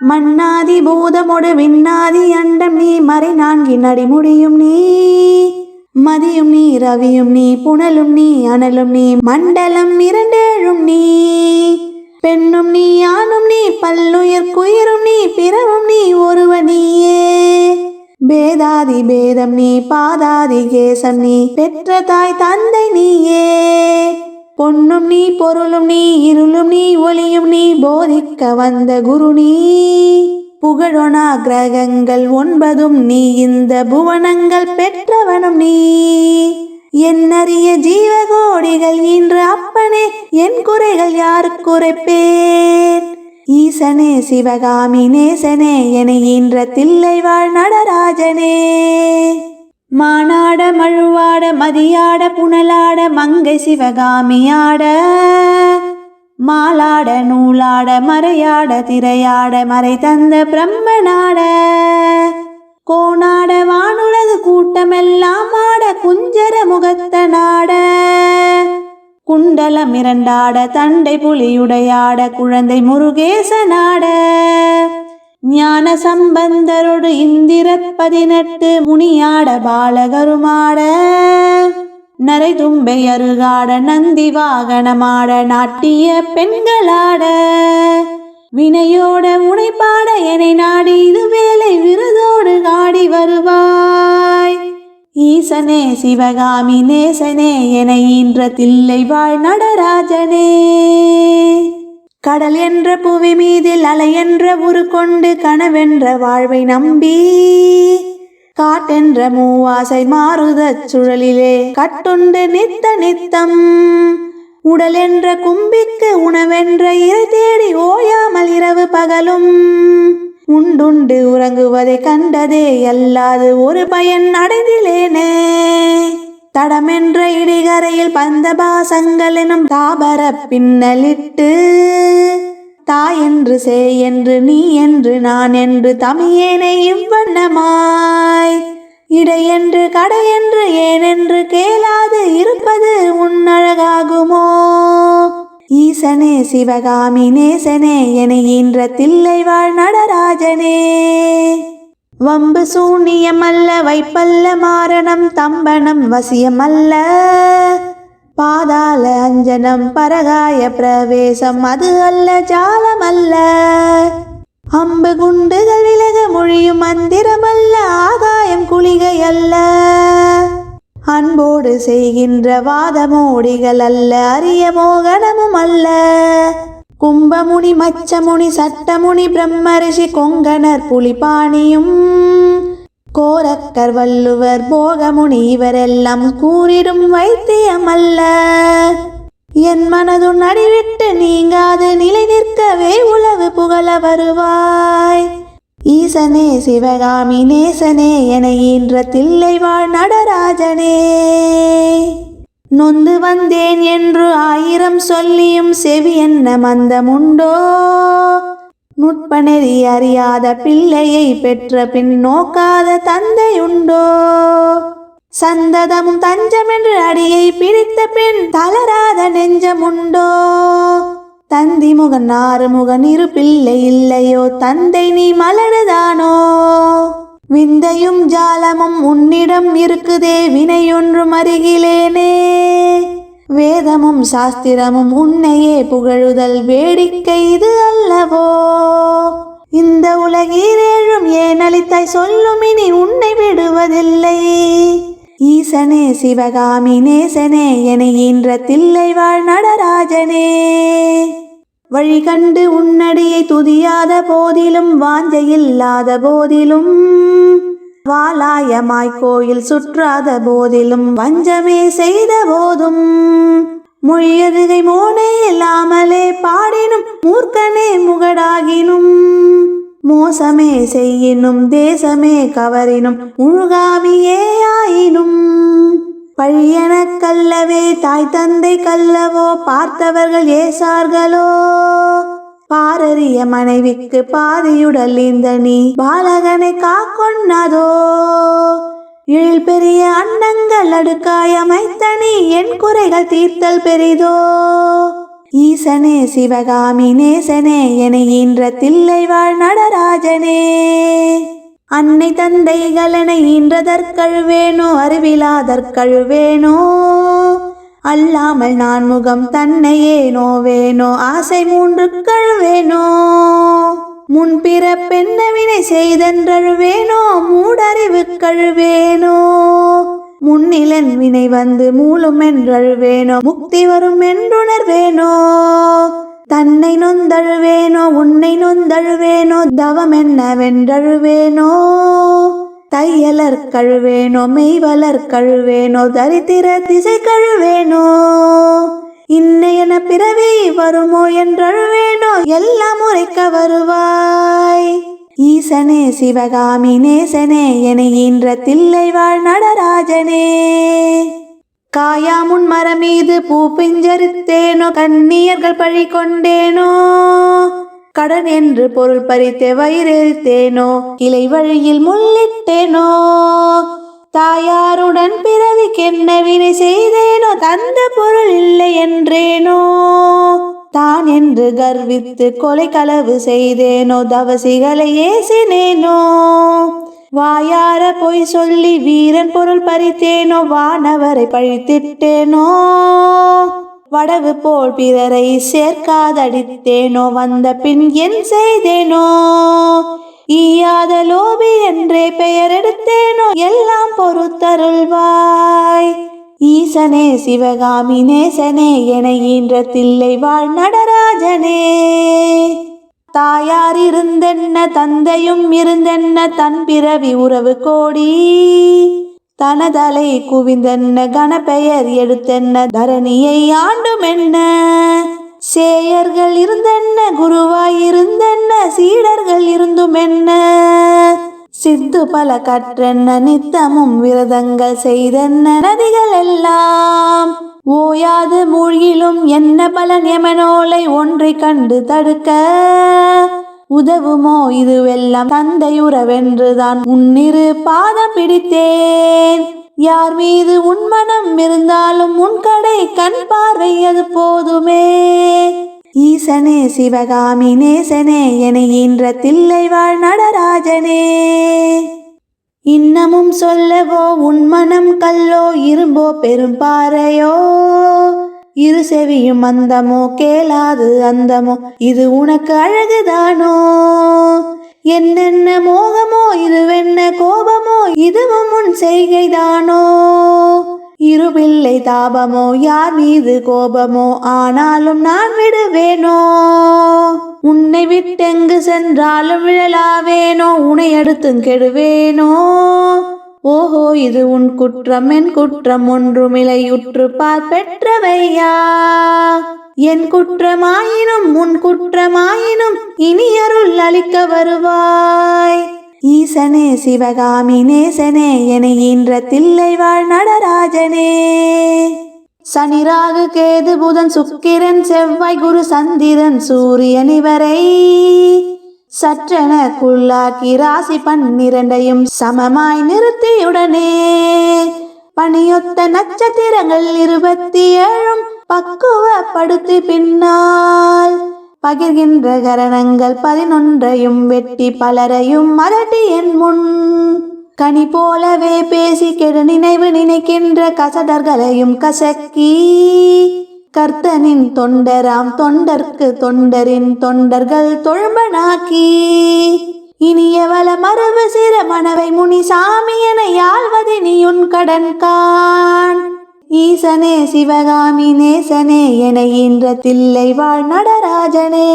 மன்னாதி பூதமொடு விண்ணாதி அண்டம் நீ மறை நான்கின் அடிமுடியும் நீ. மதியும் நீ ரவியும் நீ புனலும் நீ அனலும் நீ மண்டலம் இரண்டேழும் நீ. பெண்ணும் நீ ஆணும் நீ பல்லுயிர் குயிரும் நீ பிறவும் நீ ஒருவ நீயே. பேதாதி பேதம் நீ பாதாதி கேசம் நீ பெற்ற தாய் தந்தை நீயே. பொன்னும் நீ பொருளும் நீ இருளும் நீ ஒளியும் நீ போதிக்க வந்த குரு நீ. புகழொனா கிரகங்கள் ஒன்பதும் நீ இந்த புவனங்கள் பெற்றவனும் நீ. என்னறிய ஜீவகோடிகள் இன்று அப்பனே என் குறைகள் யாருக்கு குறைப்பேன்? ஈசனே சிவகாமி நேசனே என ஈன்ற தில்லை வாழ் நடராஜனே. மானாட மழுவாட மதியாட புனலாட மங்கை சிவகாமியாட மாலாட நூலாட மறையாட திரையாட மறை தந்த பிரம்மனாட கோணாட வானுலகு கூட்டமெல்லாம் ஆட குஞ்சர முகத்த நாட குண்டலம் இரண்டாட தண்டை புலியுடையாட குழந்தை முருகேசனாட. ஞான சம்பந்தரோடு இந்திர பதினெட்டு முனியாட பாலகருமாட. நரை தும்பை அருகாட நந்தி வாகனமாட நாட்டிய பெண்களாட. வினையோட உனைப்பாட என்னை நாடி இது வேலை விருதோடு நாடி வருவாய். ஈசனே சிவகாமி நேசனே என ஈன்ற தில்லை வாழ் நடராஜனே. கடல் என்ற புவி மீதில் அலை என்ற உரு கொண்டு கனவென்ற வாழ்வை நம்பி காட்டென்ற மூவாசை மாறுதச் சுழலிலே கட்டுண்டு நித்த நித்தம் உடல் என்ற கும்பிக்கு உணவென்ற இறை தேடி ஓயாமல் இரவு பகலும் உண்டுண்டு உறங்குவதை கண்டதே அல்லாது ஒரு பயன் அடைந்திலேனே தடமென்ற இடிகரையில் பந்தபாசங்கள் எனும் தாபர பின்னலிட்டு தாய் என்று சே என்று நீ என்று நான் என்று தமியேனை இவ்வண்ணமாய் இடையென்று கடையென்று ஏனென்று கேளாது இருப்பது உன்னழகாகுமோ ஈசனே சிவகாமி நேசனே என ஈன்ற தில்லை வாழ் நடராஜனே. வம்பு சூனியமல்ல வைப்பல்ல மாரணம் தம்பனம் வசியமல்ல. பாதாள அஞ்சனம் பரகாய பிரவேசம் அது அல்ல ஜாலமல்ல. அம்பு குண்டுகள் விலக மொழியும் மந்திரமல்ல ஆகாயம் குளிகை அல்ல அன்போடு செய்கின்ற வாதமோடிகள் அல்ல அரிய மோகனமும் அல்ல. கும்பமுனி மச்சமுனி சட்டமுனி பிரம்மரிஷி கொங்கணர் புலிபாணியும் கோரக்கர் வள்ளுவர் போகமுனி இவரெல்லாம் கூறிடும் வைத்தியமல்ல. என் மனது நடிவிட்டு நீங்காது நிலை நிற்கவே உளவு புகழ வருவாய். ஈசனே சிவகாமி நேசனே என ஈன்ற தில்லைவாழ் நடராஜனே. நொந்து வந்தேன் என்று ஆயிரம் சொல்லியும் செவி என்ன மந்தமுண்டோ? நுட்பநெறி அறியாத பிள்ளையை பெற்ற பின் நோக்காத தந்தையுண்டோ? சந்ததமும் தஞ்சமென்று அடியை பிடித்த பின் தளராத நெஞ்சமுண்டோ? தந்தி முகன் ஆறு முகன் இரு பிள்ளை இல்லையோ? தந்தை நீ மலருதா? விந்தையும் ஜாலமும் உன்னிடம் இருக்குதே வினையொன்றும் அருகிலேனே. வேதமும் சாஸ்திரமும் உன்னையே புகழுதல் வேடிக்கை இது அல்லவோ. இந்த உலகீரேழும் ஏன் அளித்தாய் சொல்லும் இனி உன்னை விடுவதில்லை. ஈசனே சிவகாமி நேசனே என ஈன்ற தில்லை வாழ் நடராஜனே. வழி கண்டு உன்னடியை துதியாத போதிலும் வாஞ்சையில்லாத போதிலும் வாலாயமாய் கோயில் சுற்றாத போதிலும் வஞ்சமே செய்த போதும். மொழியதுகை மோனே இல்லாமலே பாடினும் மூர்க்கனே முகடாகினும். மோசமே செய்யினும் தேசமே கவரினும் முழுகாமியே ஆயினும் பழியன கல்லவே தாய் தந்தை கல்லவோ? பார்த்தவர்கள் ஏசார்களோ? பாரறிய மனைவிக்கு பாதியுடல் இந்த நீ பாலகனை காக்கொன்னதோ இழில் பெரிய அன்னங்கள் அடுக்காய் அமைத்த நீ என் குறைகள் தீர்த்தல் பெரிதோ? ஈசனே சிவகாமி நேசனே என ஈன்ற தில்லை வாழ் நடராஜனே. அன்னை தந்தை கலனை ஈன்றதற்கழுவேனோ அறிவிலாதற்கழுவேனோ அல்லாமல் நான் முகம் தன்னையே நோவேனோ ஆசை மூன்று கழுவேனோ முன்பிற பெண்ணவினை செய்தென்றழுவேனோ மூடறிவு கழுவேனோ முன்னிலன் வினை வந்து மூலும் என்றழுவேனோ முக்தி வரும் என்றுணர்வேனோ தன்னை நொந்தழுவேனோ உன்னை நொந்தழுவேனோ தவம் என்னவென்றழுவேனோ தையலர் கழுவேனோ மெய்வலர் கழுவேனோ தரித்திர திசை கழுவேனோ? இன்னையன பிறவி வருமோ என்றழுவேனோ? எல்லாம் உரைக்க வருவாய். ஈசனே சிவகாமி நேசனே என ஈன்ற தில்லை வாழ் நடராஜனே. காயாமுன் மரம் மீது பூ பிஞ்சரித்தேனோ? கண்ணியர்கள் பழி கொண்டேனோ கடன் என்று பொருள் பறித்தே வயிறெழுத்தேனோ இலை வழியில் முள்ளிட்டேனோ? தாயாருடன் பிறவிக்கென்ன வினை செய்தேனோ? தந்த பொருள் இல்லை என்றேனோ? தான் என்று கர்வித்து கொலை களவு செய்தேனோ? தவசிகளை ஏசினேனோ? வாயார பொய் சொல்லி வீரன் பொருள் பறித்தேனோ வானவரை பழித்திட்டேனோ? வடவு போல் பிறரை சேர்க்காதடித்தேனோ வந்த பின் என் செய்தேனோ? ஈயாத லோபி என்றே பெயர் எடுத்தேனோ எல்லாம் பொறுத்தருள்வாய். ஈசனே சிவகாமி நேசனே என ஈன்ற தில்லை வாழ் நடராஜனே. தாயார் இருந்தென்ன தந்தையும் இருந்தென்ன தன் பிறவி உறவு கோடி. தனதலை குவிந்தென்ன கணப்பெயர் எடுத்தென்ன தரணியை ஆண்டும் என்ன சேயர்கள் இருந்தென்ன குருவாய் இருந்தென்ன சீடர்கள் இருந்தும் என்ன சித்து பல கற்றென்ன நித்தமும் விரதங்கள் செய்தென்ன நதிகள் எல்லாம் ஓயாது மூழ்கிலும் என்ன பலன் எமனோலை ஒன்றை கண்டு தடுக்க. உதவுமோ இதுவெல்லாம் தந்தையுறவென்றுதான் உன்னிரு பாதம் பிடித்தேன். யார் மீது உன் மனம் இருந்தாலும் உன் கடை கண் பார்வை அது போதுமே. ஈசனே சிவகாமி நேசனே என ஈன்ற தில்லை வாழ் நடராஜனே. இன்னமும் சொல்லவோ உன் மனம் கல்லோ இரும்போ பெரும்பாறையோ இரு செவியும் அந்தமோ கேளாது அந்தமோ இது உனக்கு அழகுதானோ. என்னென்ன மோகமோ இதுவென்ன கோபமோ இதுவும் உன் செய்கைதானோ. இருபிள்ளை தாபமோ யார் மீது கோபமோ ஆனாலும் நான் விடுவேனோ? உன்னை விட்டெங்கு சென்றாலும் விழலாவேனோ? உன்னை அடுத்தும் கெடுவேனோ? ஓஹோ இது உன் குற்றம் என் குற்றம் ஒன்றுமில்லையுற்று பார் பெற்றவையா? என் குற்றமாயினும் உன் குற்றமாயினும் இனி அருள் அளிக்க வருவாய். ஈசனே சிவகாமி நேசனே என ஈன்ற தில்லை வாழ் நடராஜனே. சனிராகு கேது புதன் சுக்கிரன் செவ்வாய் குரு சந்திரன் சூரியன் இவரை. சற்றென குள்ளாக்கி ராசி பன்னிரண்டையும் சமமாய் நிறுத்தியுடனே. பணியொத்த நட்சத்திரங்கள் இருபத்தி ஏழும் பக்குவப்படுத்தி பின்னால். பகிர்கின்ற கரணங்கள் பதினொன்றையும் வெட்டி பலரையும் மரட்டி என் முன். கனி போலவே பேசி கெடு நினைவு நினைக்கின்ற கசடர்களையும் கசக்கி. கர்த்தனின் தொண்டராம் தொண்டர்க்கு தொண்டரின் தொண்டர்கள் தொழும்பனாக்கி. இனியவள மரபு சிற மனவை முனி சாமி என யாழ்வது உன் கடன் கான் ஈசனே சிவகாமி நேசனே என இன்ற தில்லை வாழ் நடராஜனே.